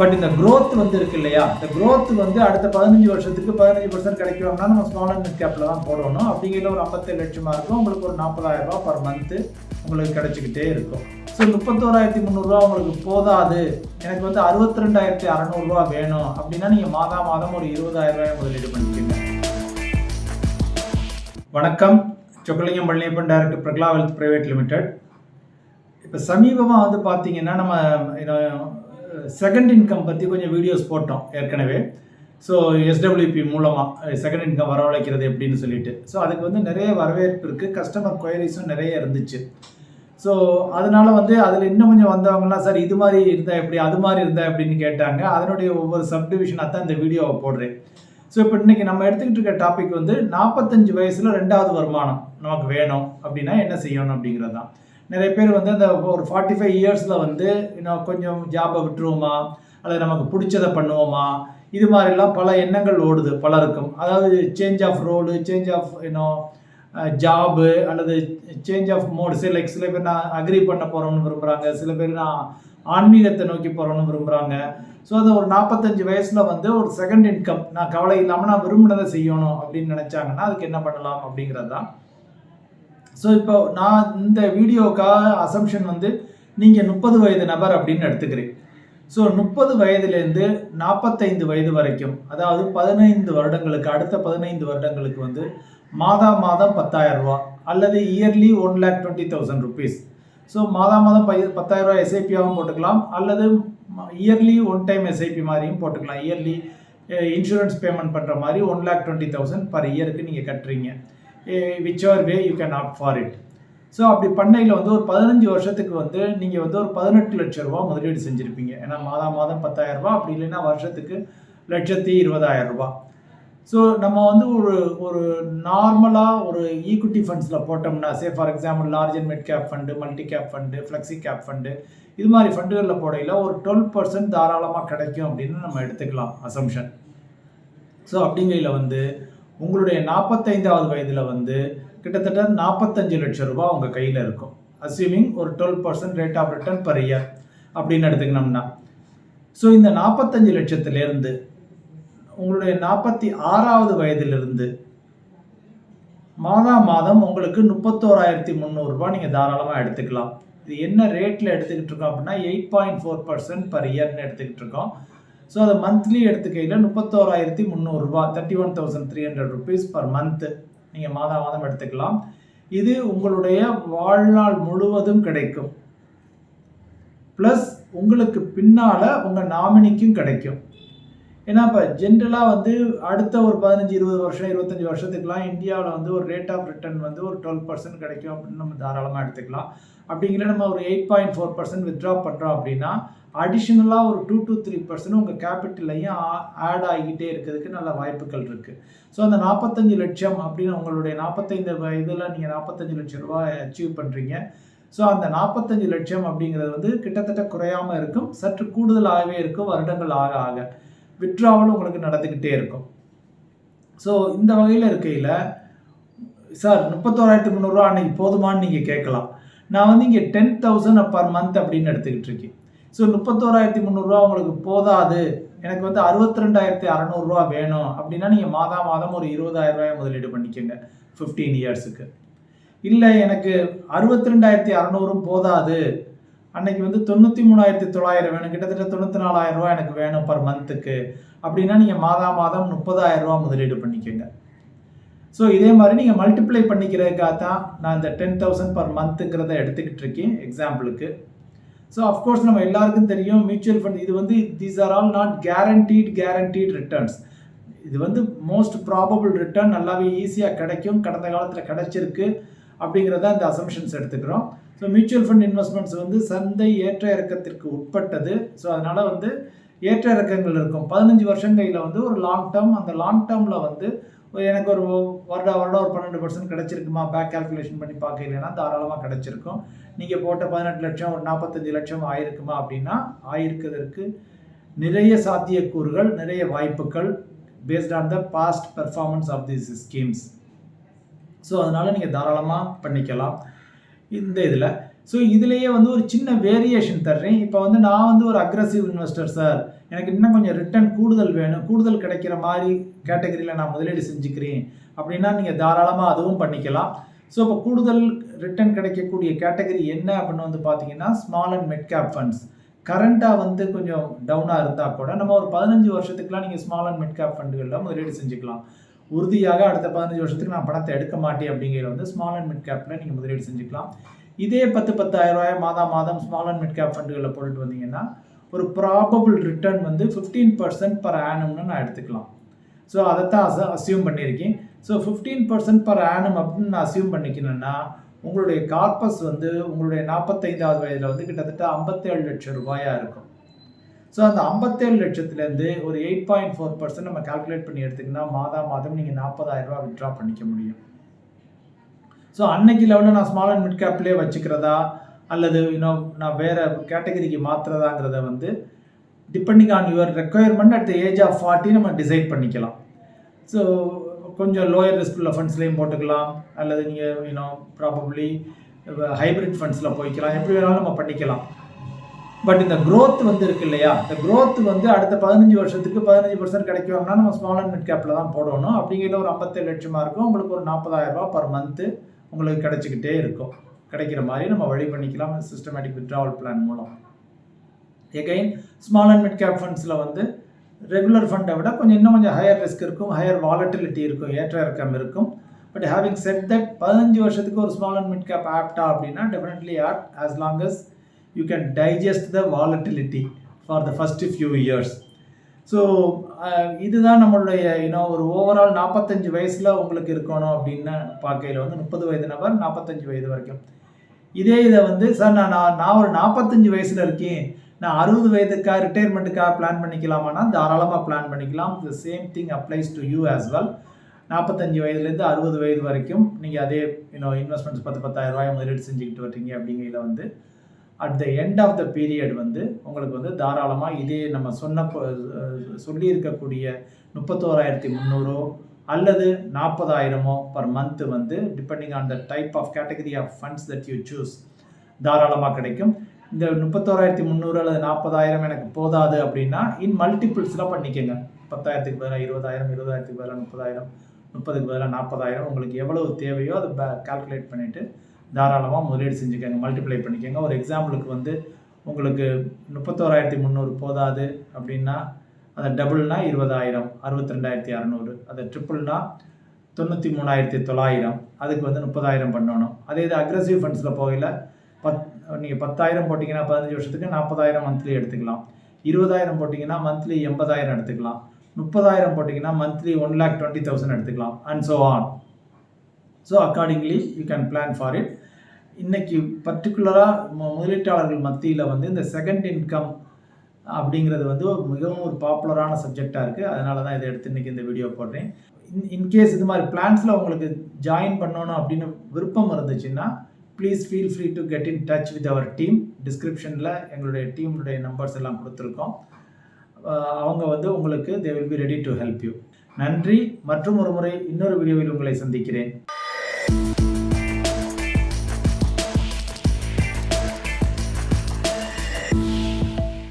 But இந்த growth வந்து இருக்கு இல்லையா? இந்த க்ரோத் வந்து அடுத்த பதினஞ்சு வருஷத்துக்கு பதினஞ்சு பர்சன்ட் கிடைக்கும்னா நம்ம ஸ்மால் அண்ட் கேப்பில் தான் போடணும். அப்படிங்கிற ஒரு ஐம்பத்தேழு லட்சமாக இருக்கும் உங்களுக்கு ஒரு நாற்பதாயிரம் ரூபாய் பர் மந்த்து உங்களுக்கு கிடைச்சிக்கிட்டே இருக்கும். ஸோ முப்பத்தோராயிரத்தி முந்நூறுரூவா உங்களுக்கு போதாது. எனக்கு வந்து அறுபத்தி ரெண்டாயிரத்தி அறநூறுரூவா வேணும். அப்படின்னா நீங்கள் மாதா மாதம் ஒரு இருபதாயிரம் ரூபாய் முதலீடு பண்ணிக்கோங்க. வணக்கம். Chockalingam Palaniappan director Prakala wealth private limited இப்போ சமீபமாக வந்து பார்த்தீங்கன்னா நம்ம செகண்ட் இன்கம் பற்றி கொஞ்சம் வீடியோஸ் போட்டோம் ஏற்கனவே. ஸோ எஸ்டபிள்யூபி மூலமாக செகண்ட் இன்கம் வரவழைக்கிறது எப்படின்னு சொல்லிட்டு. ஸோ அதுக்கு வந்து நிறைய வரவேற்பு இருக்குது கஸ்டமர் கொயரிஸும் நிறைய இருந்துச்சு. ஸோ அதனால வந்து அதில் இன்னும் கொஞ்சம் வந்தவங்கலாம் சார் இது மாதிரி இருந்தால் எப்படி? அது மாதிரி இருந்தால் எப்படின்னு கேட்டாங்க. அதனுடைய ஒவ்வொரு சப்டிவிஷனாக தான் இந்த வீடியோவை போடுறேன். ஸோ இப்போ இன்னைக்கு நம்ம எடுத்துக்கிட்டு இருக்க டாபிக் வந்து நாற்பத்தஞ்சு வயசில் ரெண்டாவது வருமானம் நமக்கு வேணும் அப்படின்னா என்ன செய்யணும் அப்படிங்கிறது தான் நிறைய பேர் வந்து அந்த ஒரு ஃபார்ட்டி ஃபைவ் இயர்ஸில் வந்து இன்னும் கொஞ்சம் ஜாபை விட்டுருவோமா? அல்லது நமக்கு பிடிச்சதை பண்ணுவோமா? இது மாதிரிலாம் பல எண்ணங்கள் ஓடுது பலருக்கும். அதாவது change of role change of இன்னும் ஜாபு அல்லது சேஞ்ச் ஆஃப் மோடு சில லைக் சில பேர் நான் அக்ரி பண்ண போகிறோம்னு விரும்புகிறாங்க சில பேர் நான் ஆன்மீகத்தை நோக்கி போகிறோம்னு விரும்புகிறாங்க ஸோ அது ஒரு நாற்பத்தஞ்சு வயசில் வந்து ஒரு செகண்ட் இன்கம் நான் கவலை இல்லாமல் நான் விரும்பினதை செய்யணும் அப்படின்னு நினச்சாங்கன்னா அதுக்கு என்ன பண்ணலாம் அப்படிங்கிறது தான் ஸோ இப்போ நான் இந்த வீடியோக்காக அசம்ஷன் வந்து நீங்கள் முப்பது வயது நபர் அப்படின்னு எடுத்துக்கிறேன். ஸோ முப்பது வயதுலேருந்து நாற்பத்தைந்து வயது வரைக்கும் அதாவது பதினைந்து வருடங்களுக்கு அடுத்த பதினைந்து வருடங்களுக்கு வந்து மாதா மாதம் பத்தாயிரம் ரூபா அல்லது yearly one lakh twenty thousand rupees so மாதா மாதம் பை பத்தாயிரம் ரூபா எஸ்ஐபியாகவும் போட்டுக்கலாம் அல்லது இயர்லி ஒன் டைம் எஸ்ஐபி மாதிரியும் போட்டுக்கலாம். இயர்லி இன்சூரன்ஸ் பேமெண்ட் பண்ணுற மாதிரி one lakh twenty thousand per இயருக்கு நீங்கள் கட்டுறீங்க. Which are way you can opt for it so அப்படி பண்ணையில் வந்து ஒரு பதினஞ்சு வருஷத்துக்கு வந்து நீங்கள் வந்து ஒரு பதினெட்டு லட்ச ரூபா முதலீடு செஞ்சுருப்பீங்க. ஏன்னா மாதம் மாதம் பத்தாயிரரூபா அப்படி இல்லைன்னா வருஷத்துக்கு லட்சத்தி இருபதாயிரரூபா ஸோ நம்ம வந்து ஒரு ஒரு நார்மலாக ஒரு ஈக்விட்டி ஃபண்ட்ஸில் போட்டோம்னா say for example large and mid cap fund multi cap fund flexi cap fund இது மாதிரி ஃபண்டுகளில் போடையில் ஒரு டுவெல் பர்சன்ட் தாராளமாக கிடைக்கும் அப்படின்னு நம்ம எடுத்துக்கலாம் அசம்ஷன் ஸோ அப்படிங்கையில் வந்து உங்களுடைய நாற்பத்தைந்தாவது வயதில் வந்து கிட்டத்தட்ட நாற்பத்தஞ்சு லட்சம் ரூபாய் உங்கள் கையில் இருக்கும். அசியூமிங் ஒரு twelve percent rate of return per year அப்படின்னு எடுத்துக்கணும்னா ஸோ இந்த நாற்பத்தஞ்சு லட்சத்திலேருந்து உங்களுடைய நாற்பத்தி ஆறாவது வயதிலிருந்து மாதா மாதம் உங்களுக்கு முப்பத்தோராயிரத்தி முந்நூறுரூபா நீங்கள் தாராளமாக எடுத்துக்கலாம். இது என்ன ரேட்டில் எடுத்துக்கிட்டு இருக்கோம் அப்படின்னா eight point four percent per இயர்னு எடுத்துக்கிட்டு இருக்கோம். ஸோ அதை மந்த்லி எடுத்துக்கையில் முப்பத்தோராயிரத்தி முந்நூறுரூபா thirty one thousand three hundred rupees per month நீங்கள் மாதா மாதம் எடுத்துக்கலாம். இது உங்களுடைய வாழ்நாள் முழுவதும் கிடைக்கும். ப்ளஸ் உங்களுக்கு பின்னால் உங்கள் நாமினிக்கும் கிடைக்கும். ஏன்னா இப்போ ஜென்ரலாக வந்து அடுத்த ஒரு பதினஞ்சு இருபது வருஷம் இருபத்தஞ்சி வருஷத்துக்குலாம் இந்தியாவில் வந்து ஒரு ரேட் ஆஃப் ரிட்டர்ன் வந்து ஒரு டுவெல் பர்சன்ட் கிடைக்கும் அப்படின்னு நம்ம தாராளமாக எடுத்துக்கலாம். அப்படிங்கிற நம்ம ஒரு eight point four percent withdraw பண்ணுறோம் அப்படின்னா அடிஷ்னலாக ஒரு டூ டு த்ரீ பர்சன்ட் உங்கள் கேபிட்டல்லையும் ஆட் ஆகிக்கிட்டே இருக்கிறதுக்கு நல்ல வாய்ப்புகள் இருக்குது ஸோ அந்த நாற்பத்தஞ்சு லட்சம் அப்படின்னு உங்களுடைய நாற்பத்தைந்து வயதில் நீங்கள் நாற்பத்தஞ்சு லட்சம் ரூபாய் அச்சீவ் பண்ணுறீங்க ஸோ அந்த நாற்பத்தஞ்சு லட்சம் அப்படிங்கிறது வந்து கிட்டத்தட்ட குறையாமல் இருக்கும். சற்று கூடுதலாகவே இருக்கும். வருடங்கள் ஆக ஆக விட்ராவலும் உங்களுக்கு நடந்துக்கிட்டே இருக்கும். ஸோ இந்த வகையில் இருக்கையில் சார் முப்பத்தோராயிரத்தி முந்நூறுரூவா அன்னைக்கு போதுமான்னு நீங்கள் கேட்கலாம். நான் வந்து இங்கே டென் தௌசண்ட் பர் மந்த் அப்படின்னு எடுத்துக்கிட்டு இருக்கேன். ஸோ முப்பத்தோராயிரத்தி முந்நூறுரூவா உங்களுக்கு போதாது. எனக்கு வந்து அறுபத்தி ரெண்டாயிரத்தி அறநூறுரூவா வேணும். அப்படின்னா நீங்கள் மாதா மாதம் ஒரு இருபதாயிரம் ரூபாய் முதலீடு பண்ணிக்கோங்க. ஃபிஃப்டீன் இயர்ஸுக்கு இல்லை எனக்கு அறுபத்தி ரெண்டாயிரத்தி அறநூறும் போதாது. அன்னைக்கு வந்து தொண்ணூற்றி மூணாயிரத்தி தொள்ளாயிரம் வேணும். கிட்டத்தட்ட தொண்ணூற்றி நாலாயிரம் ரூபா எனக்கு வேணும் பர் மந்த்துக்கு அப்படின்னா நீங்கள் மாதா மாதம் முப்பதாயிரம் ரூபா முதலீடு பண்ணிக்கோங்க. ஸோ இதே மாதிரி நீங்கள் மல்டிப்ளை பண்ணிக்கிறதுக்காக தான் நான் இந்த டென் தௌசண்ட் பர் மந்த்துங்கிறத எடுத்துக்கிட்டு இருக்கேன். எக்ஸாம்பிளுக்கு ஸோ அஃப்கோர்ஸ் நம்ம எல்லாருக்கும் தெரியும் மியூச்சுவல் ஃபண்ட் இது வந்து these are all not guaranteed guaranteed returns இது வந்து மோஸ்ட் ப்ராபபிள் ரிட்டர்ன் நல்லாவே ஈஸியாக கிடைக்கும் கடந்த காலத்தில் கிடைச்சிருக்கு அப்படிங்கிறத இந்த அசம்ஷன்ஸ் எடுத்துக்கிறோம். ஸோ மியூச்சுவல் ஃபண்ட் இன்வெஸ்ட்மெண்ட்ஸ் வந்து சந்தை ஏற்ற இறக்கத்திற்கு உட்பட்டது. ஸோ அதனால் வந்து ஏற்ற இறக்கங்கள் இருக்கும். பதினஞ்சு வருஷம் கையில் வந்து ஒரு லாங் டேர்ம் அந்த லாங் டேர்மில் வந்து எனக்கு ஒரு வருட வருடம் ஒரு பன்னெண்டு பர்சன்ட் கிடச்சிருக்குமா? பேக் கால்குலேஷன் பண்ணி பார்க்கலன்னா தாராளமாக கிடச்சிருக்கும். நீங்கள் போட்ட பதினெட்டு லட்சம் ஒரு நாற்பத்தஞ்சு லட்சம் ஆயிருக்குமா அப்படின்னா ஆயிருக்கிறதுக்கு நிறைய சாத்தியக்கூறுகள் நிறைய வாய்ப்புகள் based on the past performance of this schemes so அதனால் நீங்கள் தாராளமாக பண்ணிக்கலாம். இந்த இதில். ஸோ இதுலேயே வந்து ஒரு சின்ன வேரியேஷன் தர்றேன். இப்போ வந்து நான் வந்து ஒரு அக்ரஸிவ் இன்வெஸ்டர் சார் எனக்கு இன்னும் கொஞ்சம் ரிட்டர்ன் கூடுதல் வேணும். கூடுதல் கிடைக்கிற மாதிரி கேட்டகரியில் நான் முதலீடு செஞ்சுக்கிறேன். அப்படின்னா நீங்கள் தாராளமாக அதுவும் பண்ணிக்கலாம். ஸோ இப்போ கூடுதல் ரிட்டர்ன் கிடைக்கக்கூடிய கேட்டகரி என்ன அப்படின்னு வந்து பார்த்தீங்கன்னா small and mid cap funds கரண்ட்டாக வந்து கொஞ்சம் டவுனாக இருந்தால் கூட நம்ம ஒரு பதினஞ்சு வருஷத்துக்குலாம் நீங்கள் ஸ்மால் அண்ட் மிட் கேப் ஃபண்டுகளில் முதலீடு செஞ்சுக்கலாம். உறுதியாக அடுத்த பதினஞ்சு வருஷத்துக்கு நான் பணத்தை எடுக்க மாட்டேன் அப்படிங்கிற வந்து ஸ்மால் அண்ட் மிட் கேப்பில் நீங்கள் முதலீடு செஞ்சுக்கலாம். இதே பத்து பத்தாயிரம் ரூபாய் மாதம் மாதம் ஸ்மால் அண்ட் மிட் கேப் ஃபண்டுகளில் போட்டுட்டு வந்தீங்கன்னா ஒரு ப்ராபபிள் ரிட்டர்ன் வந்து ஃபிஃப்டீன் பர்சன்ட் பர் ஆனம்னு நான் எடுத்துக்கலாம். ஸோ அதைத்தான் அச அசியூம் பண்ணியிருக்கேன். So fifteen percent per annum அப்படின்னு நான் அசியூம் பண்ணிக்கணும்னா உங்களுடைய கார்பஸ் வந்து உங்களுடைய நாற்பத்தைந்தாவது வயதில் வந்து கிட்டத்தட்ட ஐம்பத்தேழு லட்சம் ரூபாயாக இருக்கும். ஸோ அந்த ஐம்பத்தேழு லட்சத்துலேருந்து ஒரு எயிட் பாயிண்ட் ஃபோர் பர்சன்ட் நம்ம கால்குலேட் பண்ணி எடுத்துக்கினா மாதா மாதம் நீங்கள் நாற்பதாயிரம் ரூபா விட்ரா பண்ணிக்க முடியும். ஸோ அன்னைக்கு லெவலில் நான் ஸ்மால் அண்ட் மிட் கேப்லேயே வச்சுக்கிறதா? அல்லது இன்னும் நான் வேறு கேட்டகரிக்கு மாற்றுறதாங்கிறத வந்து depending on your requirement at the age of forty நம்ம டிசைட் பண்ணிக்கலாம். ஸோ கொஞ்சம் லோயர் ரிஸ்க் உள்ள ஃபண்ட்ஸ்லேயும் போட்டுக்கலாம். அல்லது நீங்கள் யூனோ ப்ராபப்ளி ஹைப்ரிட் ஃபண்ட்ஸில் போய்க்கலாம். எப்படி வேணாலும் நம்ம பண்ணிக்கலாம். பட் இந்த க்ரோத் வந்து இருக்கு இல்லையா? இந்த க்ரோத் வந்து அடுத்த பதினஞ்சு வருஷத்துக்கு பதினஞ்சு பர்சன்ட் கிடைக்கும்னா நம்ம ஸ்மால் அண்ட் மிட் கேப்பில் தான் போடணும். அப்படிங்கிற ஒரு ஐம்பத்தேழு லட்சமாக இருக்கும் உங்களுக்கு ஒரு நாற்பதாயிரம் ரூபா பர் மந்த்து உங்களுக்கு கிடைச்சிக்கிட்டே இருக்கும். கிடைக்கிற மாதிரி நம்ம வழி பண்ணிக்கலாம். சிஸ்டமேட்டிக் வித்ட்ராவல் பிளான் மூலம். Again small and mid cap ஃபண்ட்ஸில் வந்து ரெகுலர் ஃபண்டை விட கொஞ்சம் இன்னும் கொஞ்சம் ஹையர் ரிஸ்க் இருக்கும். ஹையர் வாலட்டிலிட்டி இருக்கும். ஏற்ற இறக்கம் இருக்கும். பட் ஹேவிங் செட் தட் பதினஞ்சு வருஷத்துக்கு ஒரு ஸ்மால் அண்ட் மிட் கேப் ஆப்டா அப்படின்னா definitely opt as long as you can digest the volatility for the first few years so இதுதான் நம்மளுடைய இன்னும் ஒரு ஓவரால் நாற்பத்தஞ்சு வயசில் உங்களுக்கு இருக்கணும் அப்படின்னு பார்க்கையில் வந்து முப்பது வயது நபர் நாற்பத்தஞ்சு வயது வரைக்கும். இதே இதை வந்து சார் நான் நான் நான் ஒரு நாற்பத்தஞ்சு வயசில் இருக்கேன். நான் அறுபது வயதுக்காக ரிட்டையர்மெண்ட்டுக்காக பிளான் பண்ணிக்கலாமான்னா தாராளமாக பிளான் பண்ணிக்கலாம். The same thing applies to you as well நாற்பத்தஞ்சு வயதுலேருந்து அறுபது வயது வரைக்கும் நீங்கள் அதே இன்னும் இன்வெஸ்ட்மெண்ட்ஸ் பத்து பத்தாயிரம் ரூபாய் முதலீடு செஞ்சுக்கிட்டு வர்றீங்க அப்படிங்கிறத வந்து at the end of the period வந்து உங்களுக்கு வந்து தாராளமாக இதே நம்ம சொன்ன சொல்லியிருக்கக்கூடிய முப்பத்தோராயிரத்தி முந்நூறோ அல்லது நாற்பதாயிரமோ பர் மந்த்து வந்து depending on the type of category of funds that you choose தாராளமாக கிடைக்கும். இந்த முப்பத்தோராயிரத்தி முந்நூறு அல்லது நாற்பதாயிரம் எனக்கு போதாது அப்படின்னா இன் மல்டிபிள்ஸ்லாம் பண்ணிக்கோங்க. பத்தாயிரத்துக்கு பதிலாக இருபதாயிரம் இருபதாயிரத்துக்கு பதிலாக முப்பதாயிரம் முப்பதுக்கு பதிலாக நாற்பதாயிரம் உங்களுக்கு எவ்வளவு தேவையோ அதை கால்குலேட் பண்ணிவிட்டு தாராளமாக முதலீடு செஞ்சுக்கோங்க மல்டிப்ளை பண்ணிக்கோங்க. ஒரு எக்ஸாம்பிளுக்கு வந்து உங்களுக்கு முப்பத்தோராயிரத்தி முந்நூறு போதாது அப்படின்னா அதை டபுள்னா இருபதாயிரம் அறுபத்தி ரெண்டாயிரத்தி அறநூறு. அதை ட்ரிப்புள்னா தொண்ணூற்றி மூணாயிரத்தி தொள்ளாயிரம். அதுக்கு வந்து முப்பதாயிரம் பண்ணணும். அதே இது அக்ரஸிவ் ஃபண்ட்ஸில் போகல பத் நீங்கள் பத்தாயிரம் போட்டிங்கன்னா பதினஞ்சு வருஷத்துக்கு நாற்பதாயிரம் மந்த்லி எடுத்துக்கலாம். இருபதாயிரம் போட்டிங்கன்னா மந்த்லி எண்பதாயிரம் எடுத்துக்கலாம். முப்பதாயிரம் போட்டிங்கன்னா monthly one lakh twenty thousand எடுத்துக்கலாம். And so on so accordingly you can plan for it இன்றைக்கி பர்டிகுலராக முதலீட்டாளர்கள் மத்தியில் வந்து இந்த செகண்ட் இன்கம் அப்படிங்கிறது வந்து ஒரு மிகவும் ஒரு பாப்புலரான சப்ஜெக்டாக இருக்குது அதனால தான் இதை எடுத்து இன்றைக்கி இந்த வீடியோ போடுறேன். இன் இன்கேஸ் இது மாதிரி பிளான்ஸில் உங்களுக்கு ஜாயின் பண்ணணும் அப்படின்னு விருப்பம் இருந்துச்சுன்னா please feel free to get in touch with our team டிஸ்கிரிப்ஷனில் எங்களுடைய டீமுடைய நம்பர்ஸ் எல்லாம் கொடுத்துருக்கோம். அவங்க வந்து உங்களுக்கு they will be ready to help you நன்றி. மற்றும் ஒரு முறை இன்னொரு வீடியோவில் உங்களை சந்திக்கிறேன்.